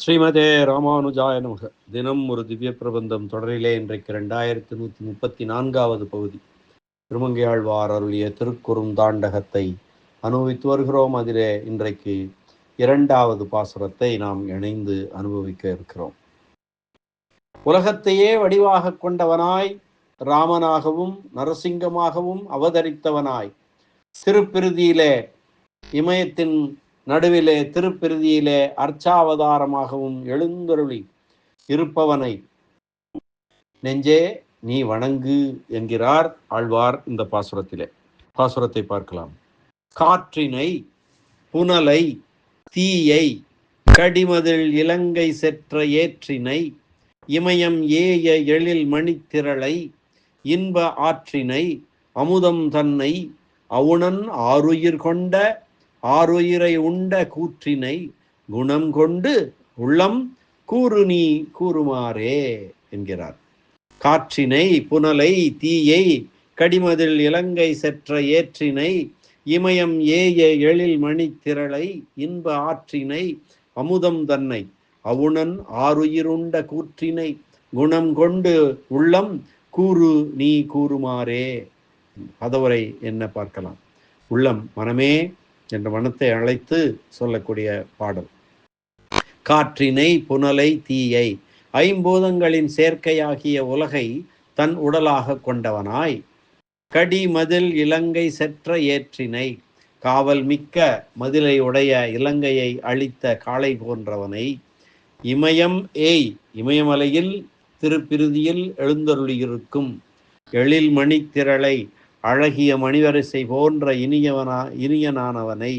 ஸ்ரீமதே ராமானுஜாய நமக. தினம் ஒரு திவ்ய பிரபந்தம் தொடரிலே இன்றைக்கு ரெண்டாயிரத்தி நூற்றி முப்பத்தி நான்காவது பகுதி. திருமங்கையாழ்வார் அருளிய திருக்குறும் தாண்டகத்தை அனுபவித்து வருகிறோம். அதிலே இன்றைக்கு இரண்டாவது பாசுரத்தை நாம் இணைந்து அனுபவிக்க இருக்கிறோம். உலகத்தையே வடிவாக கொண்டவனாய் ராமனாகவும் நரசிங்கமாகவும் அவதரித்தவனாய் திருப்பிருதியிலே இமயத்தின் நடுவிலே திருப்பிருதியிலே அர்ச்சாவதாரமாகவும் எழுந்தருளி இருப்பவனை. நெஞ்சே நீ வணங்கு என்கிறார் ஆழ்வார் இந்த பாசுரத்திலே. பாசுரத்தை பார்க்கலாம். காற்றினை புனலை தீயை கடிமதில் இலங்கை செற்ற ஏற்றினை இமயம் ஏய எழில் மணித்திரளை இன்ப ஆற்றினை அமுதம் தன்னை அவுணன் ஆறுயிர் கொண்ட ஆறுயிரை உண்ட கூற்றினை குணம் கொண்டு உள்ளம் கூறு நீ கூறுமாறே என்கிறார். காற்றினை புனலை தீயை கடிமதில் இலங்கை செற்ற ஏற்றினை இமயம் ஏய எழில் மணித்திரளை இன்ப ஆற்றினை அமுதம் தன்னை அவுணன் ஆறுயிருண்ட கூற்றினை குணம் கொண்டு உள்ளம் கூறு நீ கூறுமாறே. அதவரை என்ன பார்க்கலாம்? உள்ளம் மனமே என்ற மனத்தை அழைத்து சொல்லக்கூடிய பாடல். காற்றினை புனலை தீயை ஐம்பூதங்களின் சேர்க்கையாகிய உலகை தன் உடலாக கொண்டவனாய் கடி மதில் இலங்கை செற்ற ஏற்றினை காவல் மிக்க மதிலை உடைய இலங்கையை அழித்த காளை போன்றவனை இமயம் ஏய் இமயமலையில் திருப்பிருதியில் எழுந்தருளியிருக்கும் எழில் மணித்திரளை அழகிய மணிவரிசை போன்ற இனியவனா இனியனானவனை.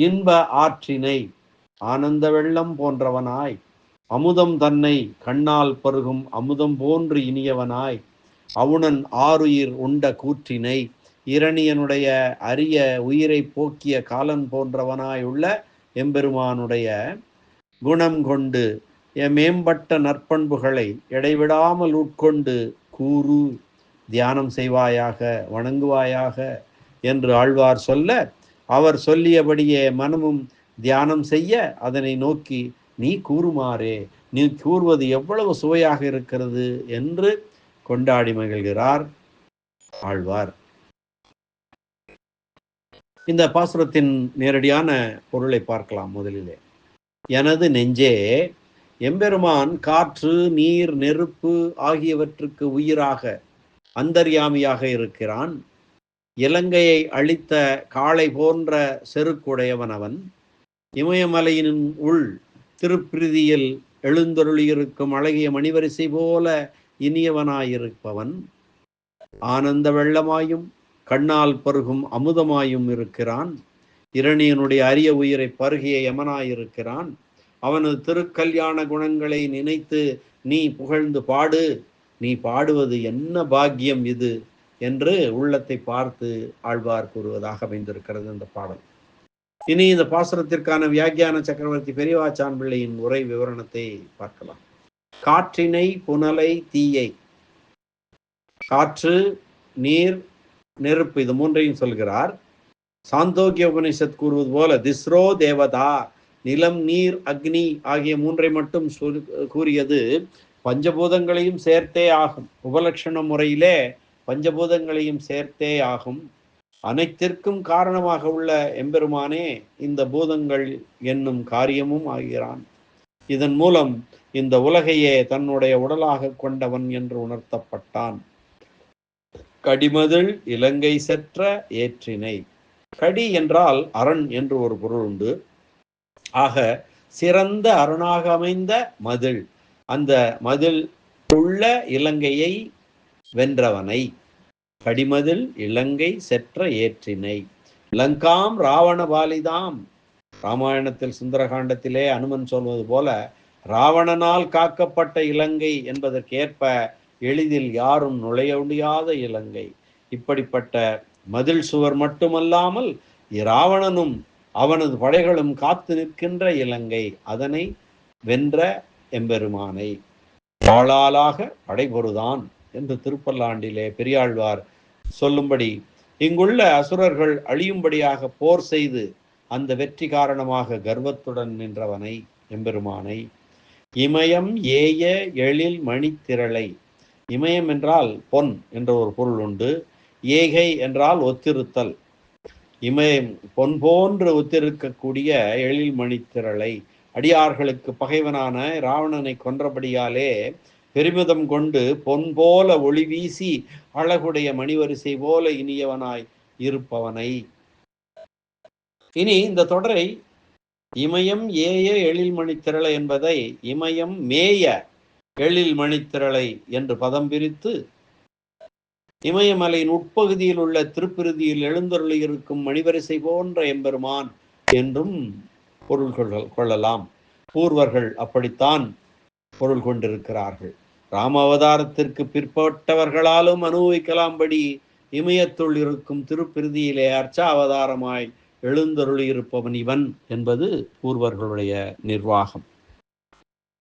இன்ப ஆற்றினை ஆனந்த வெள்ளம் போன்றவனாய் அமுதம் தன்னை கண்ணால் பருகும் அமுதம் போன்று இனியவனாய் அவுணன் ஆறுயிர் உண்ட கூற்றினை இரணியனுடைய அரிய உயிரை போக்கிய காலன் போன்றவனாய் உள்ள எம்பெருமானுடைய குணம் கொண்டு மேம்பட்ட நற்பண்புகளை இடைவிடாமல் உட்கொண்டு கூறு தியானம் செய்வாயாக வணங்குவாயாக என்று ஆழ்வார் சொல்ல அவர் சொல்லியபடியே மனமும் தியானம் செய்ய அதனை நோக்கி நீ கூறுமாறே நீ கூறுவது எவ்வளவு சுவையாக இருக்கிறது? என்று கொண்டாடி மகிழ்கிறார் ஆழ்வார். இந்த பாசுரத்தின் நேரடியான பொருளை பார்க்கலாம் முதலிலே. எனது நெஞ்சே எம்பெருமான் காற்று நீர் நெருப்பு ஆகியவற்றுக்கு உயிராக அந்தர்யாமியாக இருக்கிறான். இலங்கையை அழித்த காளை போன்ற செருக்குடையவன் அவன் இமயமலையின் உள் திருப்பிரிதியில் எழுந்தருளியிருக்கும் அழகிய மணிவரிசை போல இனியவனாயிருப்பவன். ஆனந்த வெள்ளமாயும் கண்ணால் பருகும் அமுதமாயும் இருக்கிறான். இரணியனுடைய அரிய உயிரை பருகிய யமனாயிருக்கிறான். அவனது திருக்கல்யாண குணங்களை நினைத்து நீ புகழ்ந்து பாடு. நீ பாடுவது என்ன பாக்கியம் இது? என்று உள்ளத்தை பார்த்து ஆழ்வார் கூறுவதாக அமைந்திருக்கிறது இந்த பாடல். இனி இந்த பாசுரத்திற்கான வியாக்கியான சக்கரவர்த்தி பெரியவாச்சான் பிள்ளையின் உரை விவரணத்தை பார்க்கலாம். காற்றினை புனலை தீயை. காற்று நீர் நெருப்பு இது மூன்றையும் சொல்கிறார். சாந்தோக்கிய உபனிஷத் கூறுவது போல திஸ்ரோ தேவதா. நிலம் நீர் அக்னி ஆகிய மூன்றை மட்டும் கூறியது பஞ்சபூதங்களையும் சேர்த்தே ஆகும். உபலட்சண முறையிலே பஞ்சபூதங்களையும் சேர்த்தே ஆகும். அனைத்திற்கும் காரணமாக உள்ள எம்பெருமானே இந்த பூதங்கள் என்னும் காரியமும் ஆகிறான். இதன் மூலம் இந்த உலகையே தன்னுடைய உடலாக கொண்டவன் என்று உணர்த்தப்பட்டான். கடிமதில் இலங்கை செற்ற ஏற்றினை. கடி என்றால் அரண் என்று ஒரு பொருள் உண்டு. ஆக சிறந்த அரணாக அமைந்த மதில் அந்த மதில் உள்ள இலங்கையை வென்றவனை. கடிமதில் இலங்கை செற்ற ஏற்றினை. லங்காம் ராவணபாலிதாம். ராமாயணத்தில் சுந்தரகாண்டத்திலே அனுமன் சொல்வது போல ராவணனால் காக்கப்பட்ட இலங்கை என்பதற்கேற்ப எளிதில் யாரும் நுழைய முடியாத இலங்கை. இப்படிப்பட்ட மதில் சுவர் மட்டுமல்லாமல் இராவணனும் அவனது படைகளும் காத்து நிற்கின்ற இலங்கை அதனை வென்ற எம்பெருமானை. வாழாலாக படைபொருதான் என்று திருப்பல்லாண்டிலே பெரியாழ்வார் சொல்லும்படி இங்குள்ள அசுரர்கள் அழியும்படியாக போர் செய்து அந்த வெற்றி காரணமாக கர்வத்துடன் நின்றவனை எம்பெருமானை. இமயம் ஏய எழில் மணித்திரளை. இமயம் என்றால் பொன் என்ற ஒரு பொருள் உண்டு. ஏகை என்றால் ஒத்திருத்தல். இமயம் பொன் போன்று ஒத்திருக்கக்கூடிய எழில் மணித்திரளை அடியார்களுக்கு பகைவனான ராவணனை கொன்றபடியாலே பெருமிதம் கொண்டு பொன் போல ஒளி வீசி அழகுடைய மணிவரிசை போல இனியவனாய் இருப்பவனை. இனி இந்த தொடரை இமயம் ஏய எழில் மணித்திரளை என்பதை இமயம் மேய எழில் மணித்திரளை என்று பதம் பிரித்து இமயமலையின் உட்பகுதியில் உள்ள திருப்பிருதியில் எழுந்தருளி இருக்கும் மணிவரிசை போன்ற எம்பெருமான் என்றும் பொருள் கொள்ளலாம். பூர்வர்கள் அப்படித்தான் பொருள் கொண்டிருக்கிறார்கள். ராம அவதாரத்திற்கு பிற்பட்டவர்களாலும் அனுபவிக்கலாம்படி இமயத்துள் இருக்கும் திருப்பிருதியிலே அர்ச்சா அவதாரமாய் எழுந்தருளி இருப்பவன் இவன் என்பது பூர்வர்களுடைய நிர்வாகம்.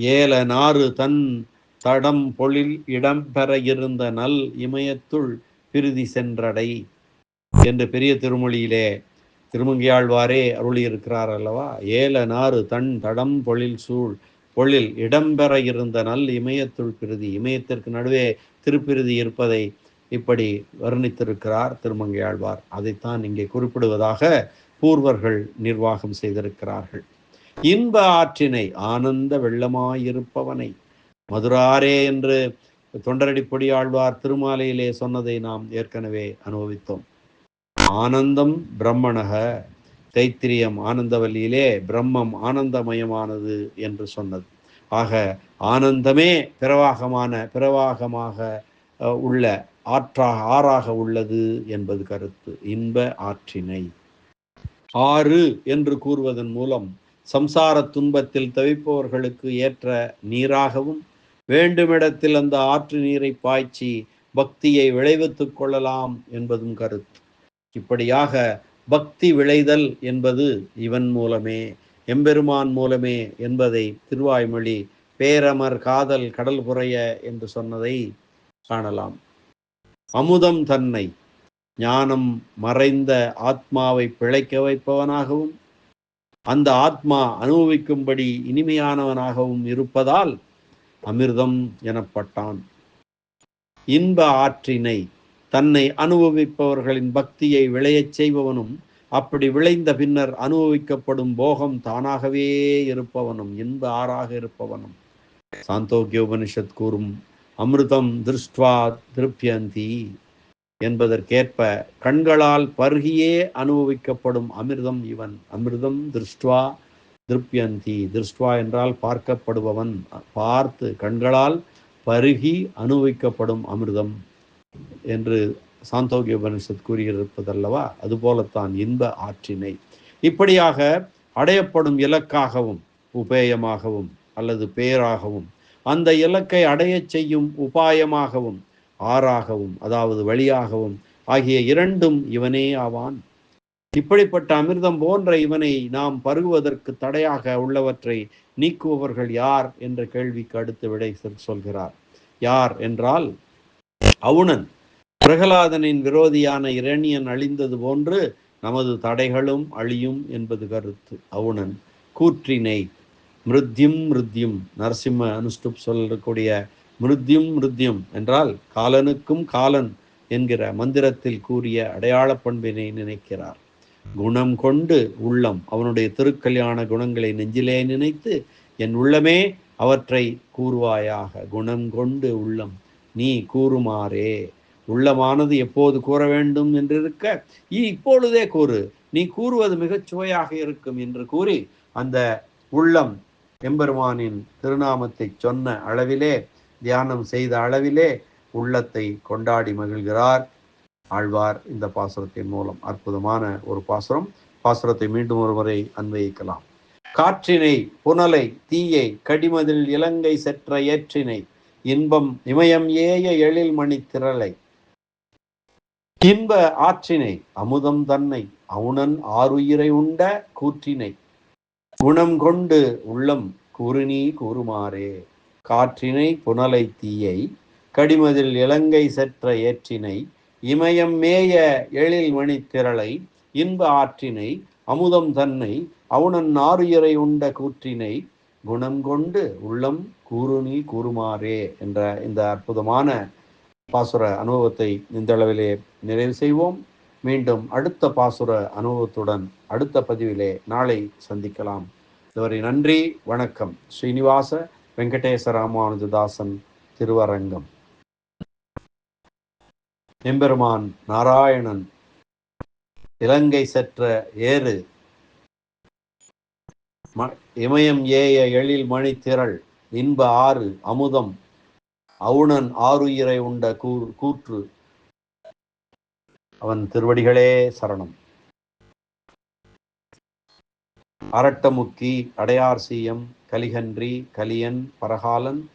ஏல நாறு தன் தடம் பொழில் இடம்பெற இருந்த நல் இமயத்துள் பிரிதி சென்றடை என்று பெரிய திருமொழியிலே திருமங்கியாழ்வாரே அருளியிருக்கிறார் அல்லவா? ஏல நாறு தன் தடம் பொழில் சூழ் பொழில் இடம்பெற இருந்த நல் இமயத்துள் பிரிதி இமயத்திற்கு நடுவே திருப்பிருதி இருப்பதை இப்படி வர்ணித்திருக்கிறார் திருமங்கையாழ்வார். அதைத்தான் இங்கே குறிப்பிடுவதாக பூர்வர்கள் நிர்வாகம் செய்திருக்கிறார்கள். இன்ப ஆற்றினை ஆனந்த வெள்ளமாயிருப்பவனை மதுராரே என்று தொண்டரடிப்பொடி ஆழ்வார் திருமாலையிலே சொன்னதை நாம் ஏற்கனவே அனுபவித்தோம். ஆனந்தம் பிரம்மணக தைத்திரியம் ஆனந்தவல்லியிலே பிரம்மம் ஆனந்தமயமானது என்று சொன்னது. ஆக ஆனந்தமே பிரவாகமான பிரவாகமாக உள்ள ஆற்றாக ஆறாக உள்ளது என்பது கருத்து. இன்ப ஆற்றினை. ஆறு என்று கூறுவதன் மூலம் சம்சார துன்பத்தில் தவிப்பவர்களுக்கு ஏற்ற நீராகவும் வேண்டுமிடத்தில் அந்த ஆற்று நீரை பாய்ச்சி பக்தியை விளைவித்துக் கொள்ளலாம் என்பதும் கருத்து. இப்படியாக பக்தி விளைதல் என்பது இவன் மூலமே எம்பெருமான் மூலமே என்பதை திருவாய்மொழி பேரமர் காதல் கடல் புறைய என்று சொன்னதை காணலாம். அமுதம் தன்னை ஞானம் மறைந்த ஆத்மாவை பிழைக்க வைப்பவனாகவும் அந்த ஆத்மா அனுபவிக்கும்படி இனிமையானவனாகவும் இருப்பதால் அமிர்தம் எனப்பட்டான். இன்ப ஆற்றினை தன்னை அனுபவிப்பவர்களின் பக்தியை விளையச் செய்பவனும் அப்படி விளைந்த பின்னர் அனுபவிக்கப்படும் போகம் தானாகவே இருப்பவனும் இன்ப ஆறாக இருப்பவனும். சாந்தோக்கிய உபனிஷத் கூறும் அமிர்தம் திருஷ்டுவா திருப்தியந்தி என்பதற்கேற்ப கண்களால் பருகியே அனுபவிக்கப்படும் அமிர்தம் இவன். அமிர்தம் திருஷ்டுவா திருப்யந்தி திருஷ்டுவா என்றால் பார்க்கப்படுபவன். பார்த்து கண்களால் பருகி அனுபவிக்கப்படும் அமிர்தம் என்று சாந்தோகி உபனிஷத் கூறியிருப்பதல்லவா? அதுபோலத்தான் இன்ப ஆற்றினை. இப்படியாக அடையப்படும் இலக்காகவும் உபேயமாகவும் அல்லது பேராகவும் அந்த இலக்கை அடையச் செய்யும் உபாயமாகவும் ஆறாகவும் அதாவது வழியாகவும் ஆகிய இரண்டும் இவனே ஆவான். இப்படிப்பட்ட அமிர்தம் போன்ற இவனை நாம் பருகுவதற்கு தடையாக உள்ளவற்றை நீக்குபவர்கள் யார் என்ற கேள்விக்கு அடுத்து விடை சொல்கிறார். யார் என்றால் அவுணன் பிரகலாதனின் விரோதியான இரணியன் அழிந்தது போன்று நமது தடைகளும் அழியும் என்பது கருத்து. அவுணன் கூற்றினை மிருத்யும் மிருத்யும். நரசிம்ம அனுஷ்டுப் சொல்லக்கூடிய மிருத்யும் மிருத்யும் என்றால் காலனுக்கும் காலன் என்கிற மந்திரத்தில் கூறிய அடையாள பண்பினை நினைக்கிறார். குணம் கொண்டு உள்ளம் அவனுடைய திருக்கல்யாண குணங்களை நெஞ்சிலே நினைத்து என் உள்ளமே அவற்றை கூறுவாயாக குணம் கொண்டு உள்ளம் நீ கூறுமாறே. உள்ளமானது எப்போது கூற வேண்டும் என்றிருக்க இப்பொழுதே கூறு. நீ கூறுவது மிகச் சுவையாக இருக்கும் என்று கூறி அந்த உள்ளம் எம்பெருமானின் திருநாமத்தை சொன்ன அளவிலே தியானம் செய்த அளவிலே உள்ளத்தை கொண்டாடி மகிழ்கிறார். ஆழ்வார் இந்த பாசுரத்தின் மூலம் அற்புதமான ஒரு பாசுரம். பாசுரத்தை மீண்டும் ஒருமுறை அன்வயிக்கலாம் காற்றினை புனலை தீயை கடிமதில் இலங்கை செற்ற ஏற்றினை இன்பம் இமயம் ஏய எழில் மணி திரளை இன்ப ஆற்றினை அமுதம் தன்னை அவுணன் ஆறுயிரை உண்ட கூற்றினை. குணம் கொண்டு உள்ளம் கூறுநீ கூறுமாறே. காற்றினை புனலை தீயை கடிமதில் இலங்கை செற்ற ஏற்றினை இமயம் மேய எழில் திரளை இன்ப ஆற்றினை அமுதம் தன்னை அவுணன் நாருயரை உண்ட கூற்றினை குணம் கொண்டு உள்ளம் கூறுநீ கூறுமாறே என்ற இந்த அற்புதமான பாசுர அனுபவத்தை இந்த அளவிலே நிறைவு செய்வோம். மீண்டும் அடுத்த பாசுர அனுபவத்துடன் அடுத்த பதிவிலே நாளை சந்திக்கலாம். இதுவரை நன்றி வணக்கம். ஸ்ரீனிவாச வெங்கடேச ராமானுஜதாசன் திருவரங்கம். எம்பெருமான் நாராயணன். இலங்கை செற்ற ஏறு. இமயம் ஏய எழில் மணி திரள் இன்ப ஆறு அமுதம். அவுணன் ஆறுயிரை உண்ட கூற்று. அவன் திருவடிகளே சரணம். அரட்டமுக்கி அடையார் சீயம் கலிகன்றி கலியன் பரகாலன்.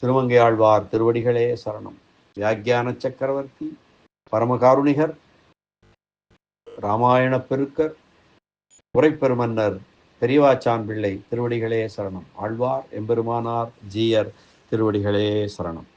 திருமங்கையாழ்வார் திருவடிகளே சரணம். வியாக்கியான சக்கரவர்த்தி பரமகாருணிகர் ராமாயண பெருக்கர் உரைப்பெருமன்னர் பெரியவாச்சான் பிள்ளை திருவடிகளே சரணம். ஆழ்வார் எம்பெருமானார் ஜீயர் திருவடிகளே சரணம்.